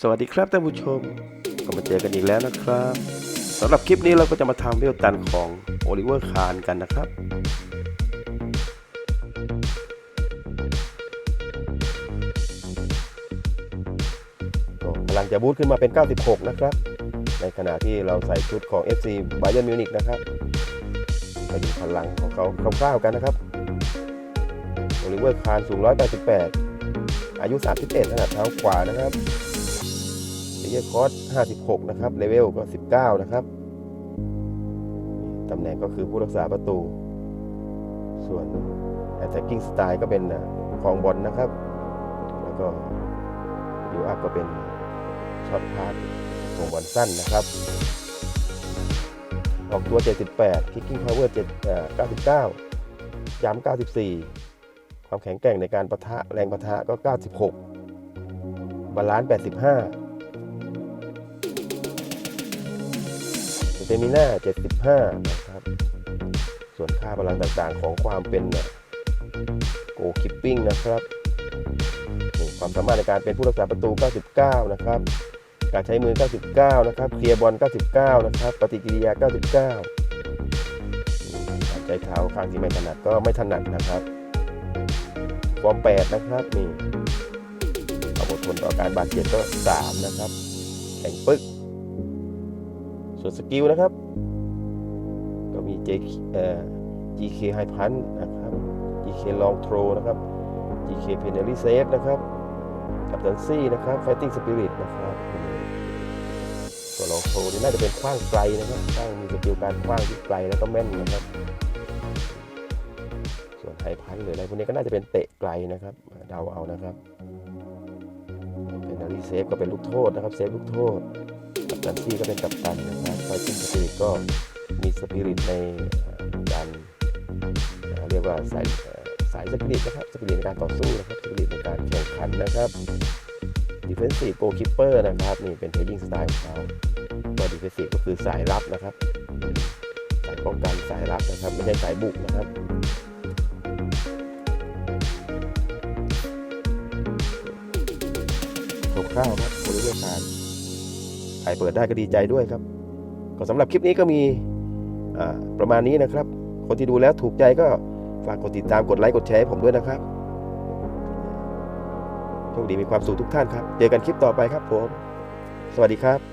สวัสดีครับท่านผู้ชม ก็มาเจอกันอีกแล้วนะครับสำหรับคลิปนี้เราก็จะมาทำเวลตันของโอลิเวอร์คานกันนะครับ กำลังจะบูตขึ้นมาเป็น 96 นะครับ ในขณะที่เราใส่ชุดของ FC Bayern Munich นะครับมาดูพลังของเขาคร่าวๆกันนะครับโอลิเวอร์คานสูง 188 อายุ 31ถนัดเท้าขวานะครับ เลเยอร์คอร์ส56 นะครับเลเวลก็ 19 นะครับ ตำแหน่งก็คือผู้รักษาประตู ส่วน attacking style ก็เป็นคองบอลนะครับ แล้วก็ยูอัพก็เป็นช็อตพาสส่งบอลสั้นนะครับ ออกตัว 78 kicking power 7เอ่อ99 ย้ำ94ความแข็งแกร่งในการประทะแรงประทะก็ 96 บาลานซ์ 85 มิน่า75 นะครับ ส่วนค่าพลังต่างๆของความเป็นโกคิปปิ้งนะครับนี่ความสามารถในการเป็นผู้รักษาประตู 99 นะครับ การใช้มือ 99 นะครับ เคลียร์บอล 99 นะครับ ปฏิกิริยา 99การใช้เท้าข้างที่ไม่ถนัดก็ไม่ถนัดนะครับฟอร์ม8นะครับนี่ความอดทนต่อการบาดเจ็บก็ 3 นะครับแข็งปึ๊ก ส่วนสกิลนะครับ ก็มี J เอ่อ GK High Punch นะครับ GK Long Throw นะครับ GK Penalty Save นะครับกับดันซี่นะครับ Fighting Spirit นะครับส่วน Long Throw นี่น่าจะเป็นคว้างไกลนะครับคว้างมีสกิลการคว้างที่ไกลแล้วก็แม่นนะครับส่วนไฮพันหรืออะไรพวกนี้ก็น่าจะเป็นเตะไกลนะครับเดาเอานะครับเป็นนารีเซฟก็เป็นลูกโทษนะครับเซฟลูกโทษ กัปตันซี่ก็เป็นกัปตันนะครับไฟติ้งสปิริตก็มีสปิริตในการเรียกว่าสายสายสปิริตนะครับสปิริตในการต่อสู้นะครับสปิริตในการแข่งขันนะครับดิเฟนซีฟโกคิปเปอร์นะครับนี่เป็นเทดดิ้งสไตล์ของเขาก็ดิเฟนซีฟก็คือสายรับนะครับสายป้องกันสายรับนะครับไม่ใช่สายบุกนะครับคร่าวๆครับบริเวณการ ใครเปิดได้ก็ดีใจด้วยครับ ก็สำหรับคลิปนี้ก็มีประมาณนี้นะครับ คนที่ดูแล้วถูกใจก็ฝากกดติดตามกดไลค์กดแชร์ให้ผมด้วยนะครับโชคดีมีความสุขทุกท่านครับ เจอกันคลิปต่อไปครับผม สวัสดีครับ